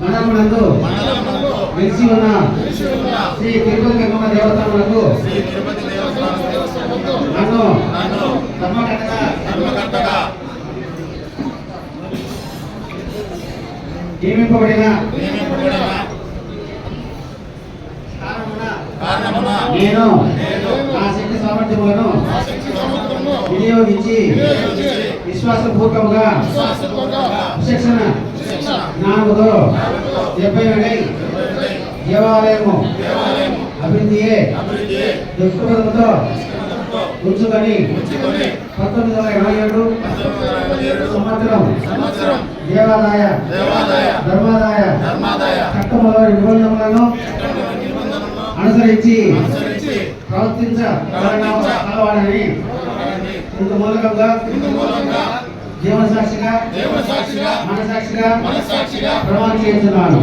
మండలమునందు వెలిసి ఉన్న శ్రీ తిరుపతి గంగమ్మ దేవస్థానములకు నన్ను ధర్మకర్తగా నియమింపబడిన నేను నా శక్తి సామర్థ్యములను వినియోగించి విశ్వాసపూర్వకంగా శిక్షణ శిక్షణ జ్ఞానముతో డెబ్బై ఏడై దేవాలయము అభివృద్ధియే అభివృద్ధి ఉంచుకొని పంతొమ్మిది వందల ఎనభై ఏడు సంవత్సరం దేవాదాయ ధర్మాదాయ ధర్మాదాయ నిబంధనలను అనుసరించి అనుసరించి ఇంత మూలకంగా ఇందు మూలంగా జీవన సాక్షిగా దేవుని సాక్షిగా మనసాక్షిగా మనసాక్షిగా ప్రమాణం చేస్తున్నాను.